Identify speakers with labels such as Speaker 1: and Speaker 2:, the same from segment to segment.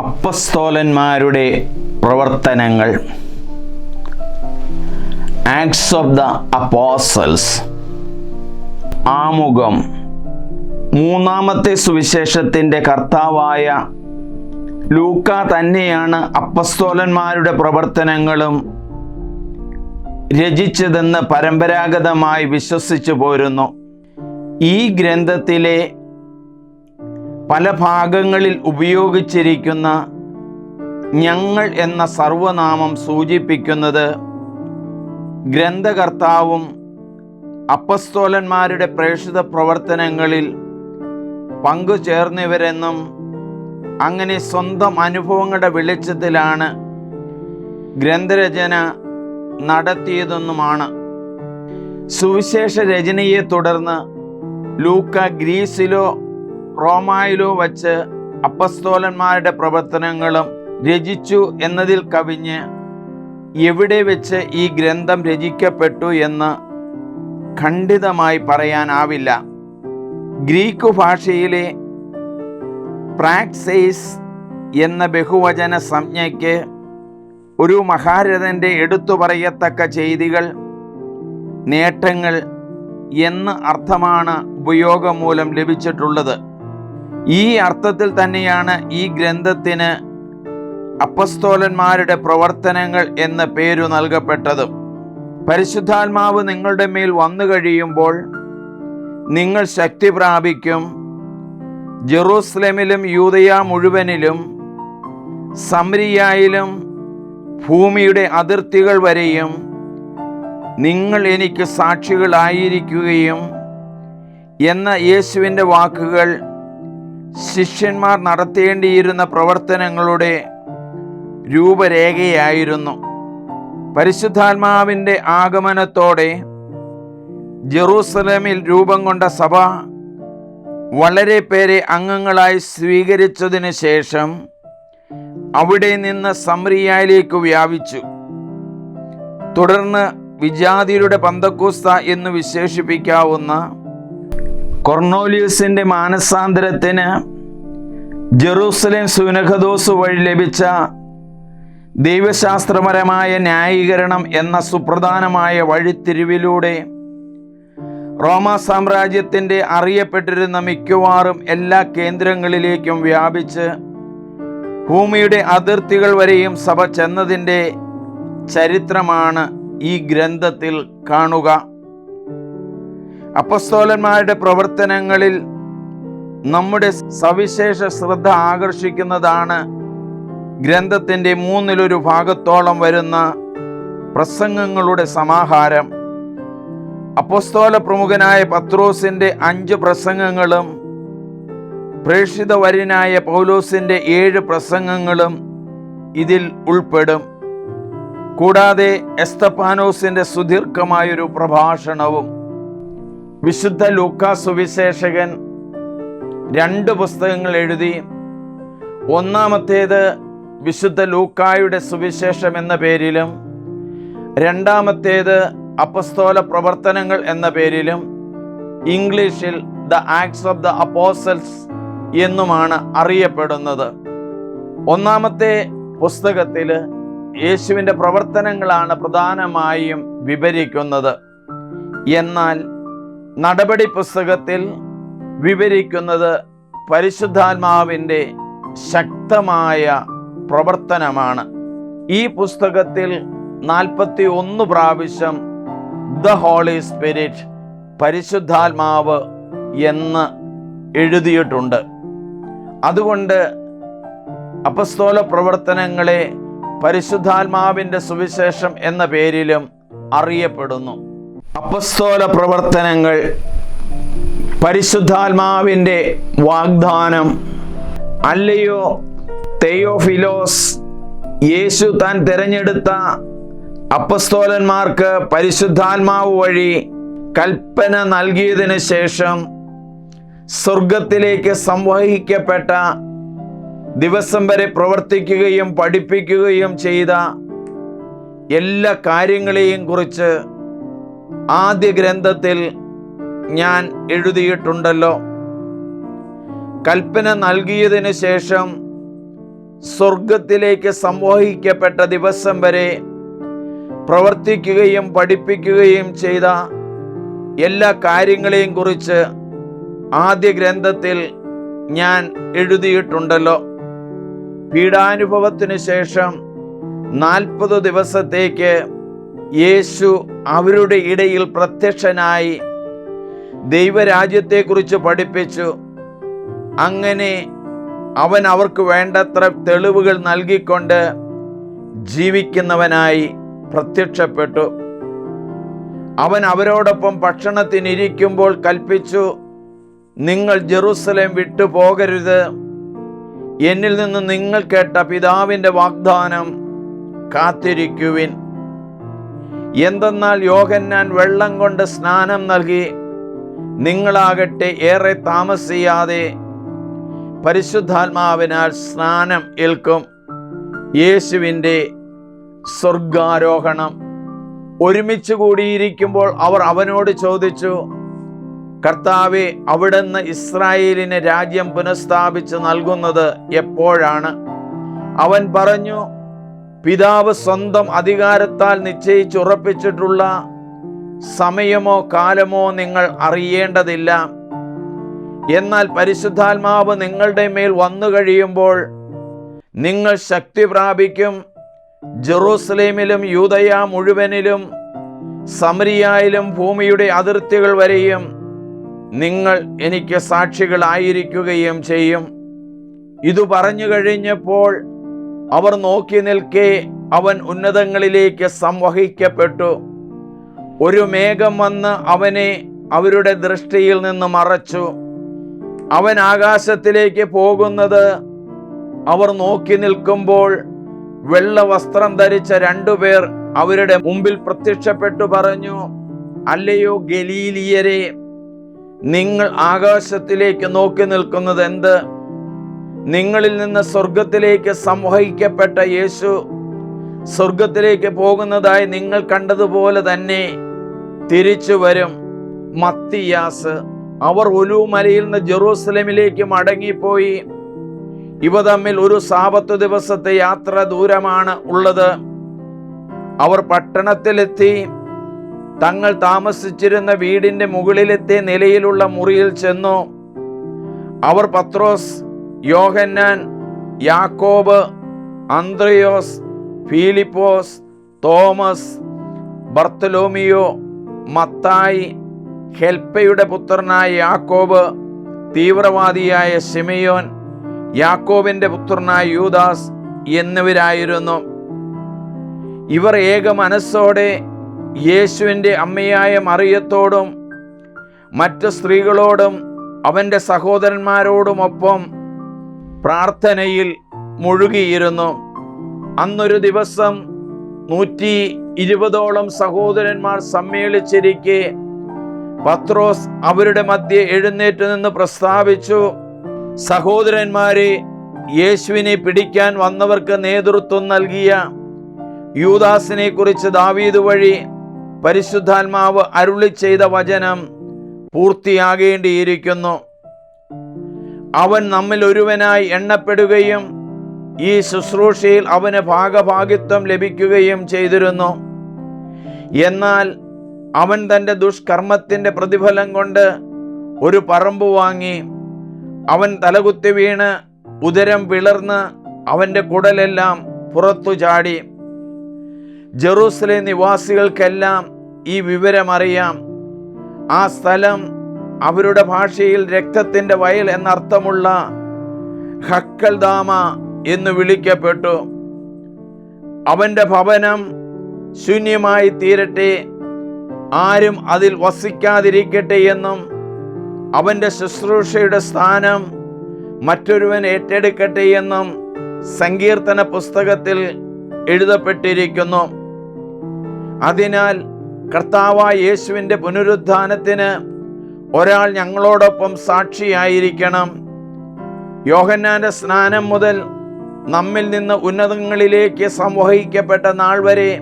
Speaker 1: അപ്പസ്തോലന്മാരുടെ പ്രവർത്തനങ്ങൾ. Acts of the apostles ആമുഖം. മൂന്നാമത്തെ സുവിശേഷത്തിന്റെ കർത്താവായ ലൂക്ക തന്നെയാണ് അപ്പസ്തോലന്മാരുടെ പ്രവർത്തനങ്ങളും രചിച്ചതെന്ന് പരമ്പരാഗതമായി വിശ്വസിച്ചു പോരുന്നു. ഈ ഗ്രന്ഥത്തിലെ പല ഭാഗങ്ങളിൽ ഉപയോഗിച്ചിരിക്കുന്ന ഞങ്ങൾ എന്ന സർവനാമം സൂചിപ്പിക്കുന്നത് ഗ്രന്ഥകർത്താവും അപ്പസ്തോലന്മാരുടെ പ്രേക്ഷിത പ്രവർത്തനങ്ങളിൽ പങ്കുചേർന്നവരെന്നും അങ്ങനെ സ്വന്തം അനുഭവങ്ങളുടെ വെളിച്ചത്തിലാണ് ഗ്രന്ഥരചന നടത്തിയതെന്നുമാണ്. സുവിശേഷ രചനയെ തുടർന്ന് ലൂക്ക ഗ്രീസിലോ റോമായിലോ വച്ച് അപ്പസ്തോലന്മാരുടെ പ്രവർത്തനങ്ങളും രചിച്ചു എന്നതിൽ കവിഞ്ഞ് എവിടെ വെച്ച് ഈ ഗ്രന്ഥം രചിക്കപ്പെട്ടു എന്ന് ഖണ്ഡിതമായി പറയാനാവില്ല. ഗ്രീക്ക് ഭാഷയിലെ പ്രാക്സൈസ് എന്ന ബഹുവചന സംജ്ഞയ്ക്ക് ഒരു മഹാരഥന്റെ എടുത്തു പറയത്തക്ക ചെയ്തികൾ നേട്ടങ്ങൾ എന്ന് അർത്ഥമാണ് ഉപയോഗം മൂലം ലഭിച്ചിട്ടുള്ളത്. ഈ അർത്ഥത്തിൽ തന്നെയാണ് ഈ ഗ്രന്ഥത്തിന് അപ്പസ്തോലന്മാരുടെ പ്രവർത്തനങ്ങൾ എന്ന പേരു നൽകപ്പെട്ടതും. പരിശുദ്ധാത്മാവ് നിങ്ങളുടെ മേൽ വന്നു കഴിയുമ്പോൾ നിങ്ങൾ ശക്തി പ്രാപിക്കും. ജെറൂസലമിലും യൂതയ മുഴുവനിലും സമരിയായിലും ഭൂമിയുടെ അതിർത്തികൾ വരെയും നിങ്ങൾ എനിക്ക് സാക്ഷികളായിരിക്കുകയും എന്ന യേശുവിന്റെ വാക്കുകൾ ശിഷ്യന്മാർ നടത്തേണ്ടിയിരുന്ന പ്രവർത്തനങ്ങളുടെ രൂപരേഖയായിരുന്നു. പരിശുദ്ധാത്മാവിന്റെ ആഗമനത്തോടെ ജെറൂസലേമിൽ രൂപം കൊണ്ട സഭ വളരെ പേരെ അംഗങ്ങളായി സ്വീകരിച്ചതിന് ശേഷം അവിടെ നിന്ന് സംറിയയിലേക്ക് വ്യാപിച്ചു. തുടർന്ന് വിജാതിയുടെ പന്തക്കൂസ്ത എന്ന് വിശേഷിപ്പിക്കാവുന്ന കൊർണോലിയസിന്റെ മാനസാന്തരത്തിന് ജെറൂസലേം സുനഖദോസ് വഴി ലഭിച്ച ദൈവശാസ്ത്രപരമായ ന്യായീകരണം എന്ന സുപ്രധാനമായ വഴിത്തിരിവിലൂടെ റോമ സാമ്രാജ്യത്തിന്റെ അറിയപ്പെട്ടിരുന്ന മിക്കവാറും എല്ലാ കേന്ദ്രങ്ങളിലേക്കും വ്യാപിച്ച് ഭൂമിയുടെ അതിർത്തികൾ വരെയും സഭ ചെന്നതിന്റെ ചരിത്രമാണ് ഈ ഗ്രന്ഥത്തിൽ കാണുക. അപ്പസ്തോലന്മാരുടെ പ്രവർത്തനങ്ങളിൽ നമ്മുടെ സവിശേഷ ശ്രദ്ധ ആകർഷിക്കുന്നതാണ് ഗ്രന്ഥത്തിന്റെ മൂന്നിലൊരു ഭാഗത്തോളം വരുന്ന പ്രസംഗങ്ങളുടെ സമാഹാരം. അപ്പസ്തോല പ്രമുഖനായ പത്രോസിന്റെ അഞ്ച് പ്രസംഗങ്ങളും പ്രേക്ഷിത വരിനായ പൗലോസിന്റെ ഏഴ് പ്രസംഗങ്ങളും ഇതിൽ ഉൾപ്പെടും. കൂടാതെ എസ്തപ്പാനോസിന്റെ സുദീർഘമായൊരു പ്രഭാഷണവും വിശുദ്ധ ലൂക്കാ സുവിശേഷകൻ രണ്ട് പുസ്തകങ്ങൾ എഴുതി ഒന്നാമത്തേത് വിശുദ്ധ ലൂക്കായുടെ സുവിശേഷം എന്ന പേരിലും രണ്ടാമത്തേത് അപ്പസ്തോല പ്രവർത്തനങ്ങൾ എന്ന പേരിലും ഇംഗ്ലീഷിൽ the acts of the apostles എന്നുമാണ് അറിയപ്പെടുന്നത്. ഒന്നാമത്തെ പുസ്തകത്തിൽ യേശുവിന്റെ പ്രവർത്തനങ്ങളാണ് പ്രധാനമായും വിവരിക്കുന്നത്. എന്നാൽ നടപടി പുസ്തകത്തിൽ വിവരിക്കുന്നത് പരിശുദ്ധാത്മാവിന്റെ ശക്തമായ പ്രവർത്തനമാണ്. ഈ പുസ്തകത്തിൽ നാൽപ്പത്തി ഒന്ന് പ്രാവശ്യം ദ ഹോളി സ്പിരിറ്റ് പരിശുദ്ധാത്മാവ് എന്ന് എഴുതിയിട്ടുണ്ട്. അതുകൊണ്ട് അപസ്തോല പ്രവർത്തനങ്ങളെ പരിശുദ്ധാത്മാവിന്റെ സുവിശേഷം എന്ന പേരിലും അറിയപ്പെടുന്നു. അപസ്തോല പ്രവർത്തനങ്ങൾ പരിശുദ്ധാത്മാവിന്റെ വാഗ്ദാനം അല്ലയോ തെയോഫിലോസ് യേശു താൻ തിരഞ്ഞെടുത്ത അപ്പസ്തോലന്മാർക്ക് പരിശുദ്ധാത്മാവ് വഴി കൽപ്പന നൽകിയതിനു ശേഷം സ്വർഗത്തിലേക്ക് സംവഹിക്കപ്പെട്ട ദിവസം വരെ പ്രവർത്തിക്കുകയും പഠിപ്പിക്കുകയും ചെയ്ത എല്ലാ കാര്യങ്ങളെയും കുറിച്ച് ആദ്യ ഗ്രന്ഥത്തിൽ ഞാൻ എഴുതിയിട്ടുണ്ടല്ലോ. കൽപ്പന നൽകിയതിന് ശേഷം സ്വർഗത്തിലേക്ക് സംവഹിക്കപ്പെട്ട ദിവസം വരെ പ്രവർത്തിക്കുകയും പഠിപ്പിക്കുകയും ചെയ്ത എല്ലാ കാര്യങ്ങളെയും കുറിച്ച് ആദ്യ ഗ്രന്ഥത്തിൽ ഞാൻ എഴുതിയിട്ടുണ്ടല്ലോ. പീഡാനുഭവത്തിന് ശേഷം നാൽപ്പത് ദിവസത്തേക്ക് യേശു അവരുടെ ഇടയിൽ പ്രത്യക്ഷനായി ദൈവരാജ്യത്തെക്കുറിച്ച് പഠിപ്പിച്ചു. അങ്ങനെ അവൻ അവർക്ക് വേണ്ടത്ര തെളിവുകൾ നൽകിക്കൊണ്ട് ജീവിക്കുന്നവനായി പ്രത്യക്ഷപ്പെട്ടു. അവൻ അവരോടൊപ്പം ഭക്ഷണത്തിനിരിക്കുമ്പോൾ കൽപ്പിച്ചു നിങ്ങൾ ജെറുസലേം വിട്ടു പോകരുത്. എന്നിൽ നിന്ന് നിങ്ങൾ കേട്ട പിതാവിന്റെ വാഗ്ദാനം കാത്തിരിക്കുവിൻ. എന്തെന്നാൽ യോഹന്നാൻ വെള്ളം കൊണ്ട് സ്നാനം നൽകി. നിങ്ങളാകട്ടെ ഏറെ താമസിയാതെ പരിശുദ്ധാത്മാവിനാൽ സ്നാനം ഏൽക്കും. യേശുവിന്റെ സ്വർഗാരോഹണം ഒരുമിച്ച് കൂടിയിരിക്കുമ്പോൾ അവർ അവനോട് ചോദിച്ചു കർത്താവെ അവിടുന്ന് ഇസ്രായേലിന് രാജ്യം പുനഃസ്ഥാപിച്ച് നൽകുന്നത് എപ്പോഴാണ്? അവൻ പറഞ്ഞു പിതാവ് സ്വന്തം അധികാരത്താൽ നിശ്ചയിച്ചുറപ്പിച്ചിട്ടുള്ള സമയമോ കാലമോ നിങ്ങൾ അറിയേണ്ടതില്ല. എന്നാൽ പരിശുദ്ധാത്മാവ് നിങ്ങളുടെ മേൽ വന്നു കഴിയുമ്പോൾ നിങ്ങൾ ശക്തി പ്രാപിക്കും. ജെറൂസലേമിലും യൂതയ മുഴുവനിലും സമരിയായാലും ഭൂമിയുടെ അതിർത്തികൾ വരെയും നിങ്ങൾ എനിക്ക് സാക്ഷികളായിരിക്കുകയും ചെയ്യും. ഇതു പറഞ്ഞു കഴിഞ്ഞപ്പോൾ അവർ നോക്കി നിൽക്കെ അവൻ ഉന്നതങ്ങളിലേക്ക് സംവഹിക്കപ്പെട്ടു. ഒരു മേഘം വന്ന് അവനെ അവരുടെ ദൃഷ്ടിയിൽ നിന്ന് മറച്ചു. അവൻ ആകാശത്തിലേക്ക് പോകുന്നത് അവർ നോക്കി നിൽക്കുമ്പോൾ വെള്ള വസ്ത്രം ധരിച്ച രണ്ടുപേർ അവരുടെ മുമ്പിൽ പ്രത്യക്ഷപ്പെട്ടു പറഞ്ഞു അല്ലയോ ഗലീലിയരെ നിങ്ങൾ ആകാശത്തിലേക്ക് നോക്കി നിൽക്കുന്നത് എന്ത്? നിങ്ങളിൽ നിന്ന് സ്വർഗത്തിലേക്ക് സംവഹിക്കപ്പെട്ട യേശു സ്വർഗത്തിലേക്ക് പോകുന്നതായി നിങ്ങൾ കണ്ടതുപോലെ തന്നെ തിരിച്ചു വരും. മത്തിയാസ് അവർ ഒലുമലയിൽ നിന്ന് ജെറൂസലമിലേക്ക് മടങ്ങിപ്പോയി. ഇവ തമ്മിൽ ഒരു സാപത്തു ദിവസത്തെ യാത്ര ദൂരമാണ് ഉള്ളത്. അവർ പട്ടണത്തിലെത്തി. തങ്ങൾ താമസിച്ചിരുന്ന വീടിന്റെ മുകളിലെത്തിയ നിലയിലുള്ള മുറിയിൽ ചെന്നു. അവർ പത്രോസ് യോഹന്നാൻ യാക്കോബ് അന്ത്രയോസ് ഫീലിപ്പോസ് തോമസ് ബർത്തലോമിയോ മത്തായി ഹെൽപ്പയുടെ പുത്രനായ യാക്കോബ് തീവ്രവാദിയായ ശിമയോൻ യാക്കോബിന്റെ പുത്രനായ യൂദാസ് എന്നിവരായിരുന്നു. ഇവർ ഏക മനസ്സോടെ യേശുവിന്റെ അമ്മയായ മറിയത്തോടും മറ്റ് സ്ത്രീകളോടും അവന്റെ സഹോദരന്മാരോടുമൊപ്പം പ്രാർത്ഥനയിൽ മുഴുകിയിരുന്നു. അന്നൊരു ദിവസം നൂറ്റി ഇരുപതോളം സഹോദരന്മാർ സമ്മേളിച്ചിരിക്കെ. പത്രോസ് അവരുടെ മധ്യ എഴുന്നേറ്റ് നിന്ന് പ്രസ്താവിച്ചു സഹോദരന്മാരെ യേശുവിനെ പിടിക്കാൻ വന്നവർക്ക് നേതൃത്വം നൽകിയ യൂദാസിനെ കുറിച്ച് ദാവീദ് വഴി പരിശുദ്ധാത്മാവ് അരുളി ചെയ്ത വചനം പൂർത്തിയാകേണ്ടിയിരിക്കുന്നു. അവൻ നമ്മിൽ ഒരുവനായി എണ്ണപ്പെടുകയും ഈ ശുശ്രൂഷയിൽ അവന് ഭാഗഭാഗിത്വം ലഭിക്കുകയും ചെയ്തിരുന്നു. എന്നാൽ അവൻ തന്റെ ദുഷ്കർമ്മത്തിന്റെ പ്രതിഫലം കൊണ്ട് ഒരു പറമ്പ് വാങ്ങി അവൻ തലകുത്തി വീണ് ഉദരം പിളർന്ന് അവന്റെ കുടലെല്ലാം പുറത്തു ചാടി. ജെറൂസലേം നിവാസികൾക്കെല്ലാം ഈ വിവരമറിയാം. ആ സ്ഥലം അവരുടെ ഭാഷയിൽ രക്തത്തിന്റെ വയൽ എന്നർത്ഥമുള്ള ഹക്കൽദാമ എന്ന് വിളിക്കപ്പെട്ടു. അവന്റെ ഭവനം ശൂന്യമായി തീരട്ടെ ആരും അതിൽ വസിക്കാതിരിക്കട്ടെ എന്നും അവന്റെ ശുശ്രൂഷയുടെ സ്ഥാനം മറ്റൊരുവൻ ഏറ്റെടുക്കട്ടെ എന്നും സങ്കീർത്തന പുസ്തകത്തിൽ എഴുതപ്പെട്ടിരിക്കുന്നു. അതിനാൽ കർത്താവായ യേശുവിന്റെ പുനരുത്ഥാനത്തിന് ഒരാൾ ഞങ്ങളോടൊപ്പം സാക്ഷിയായിരിക്കണം. യോഹന്നാന്റെ സ്നാനം മുതൽ നമ്മിൽ നിന്ന് ഉന്നതങ്ങളിലേക്ക് സംവഹിക്കപ്പെട്ട നാൾ വരെ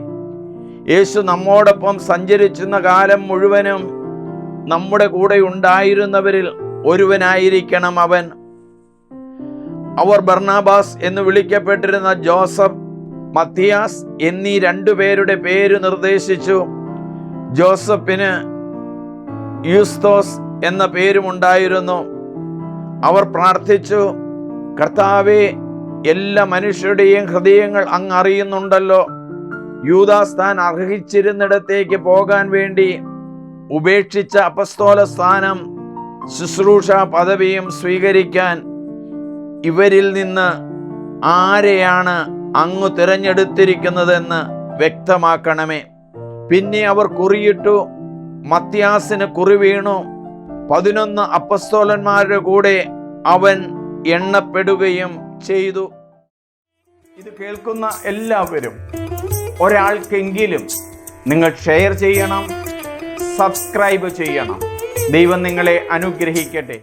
Speaker 1: യേശു നമ്മോടൊപ്പം സഞ്ചരിച്ചുന്ന കാലം മുഴുവനും നമ്മുടെ കൂടെ ഉണ്ടായിരുന്നവരിൽ ഒരുവനായിരിക്കണം അവൻ. അവർ ബർണാബാസ് എന്ന് വിളിക്കപ്പെട്ടിരുന്ന ജോസഫ് മത്തിയാസ് എന്നീ രണ്ടു പേരുടെ പേര് നിർദ്ദേശിച്ചു. ജോസഫിന് യൂസ്തോസ് എന്ന പേരുമുണ്ടായിരുന്നു. അവർ പ്രാർത്ഥിച്ചു കർത്താവെ എല്ലാ മനുഷ്യരുടെയും ഹൃദയങ്ങൾ അങ്ങ് അറിയുന്നുണ്ടല്ലോ. യൂദാസ് താൻ അർഹിച്ചിരുന്നിടത്തേക്ക് പോകാൻ വേണ്ടി ഉപേക്ഷിച്ച അപസ്തോല സ്ഥാനം ശുശ്രൂഷ പദവിയും സ്വീകരിക്കാൻ ഇവരിൽ നിന്ന് ആരെയാണ് അങ്ങ് തിരഞ്ഞെടുത്തിരിക്കുന്നതെന്ന് വ്യക്തമാക്കണമേ. പിന്നെ അവർ കുറിയിട്ടു മത്യാസിന് കുറിവീണു പതിനൊന്ന് അപ്പസ്തോലന്മാരുടെ കൂടെ അവൻ എണ്ണപ്പെടുകയും ചെയ്തു. ഇത് കേൾക്കുന്ന എല്ലാവരും ഒരാൾക്കെങ്കിലും നിങ്ങൾ ഷെയർ ചെയ്യണം സബ്സ്ക്രൈബ് ചെയ്യണം. ദൈവം നിങ്ങളെ അനുഗ്രഹിക്കട്ടെ.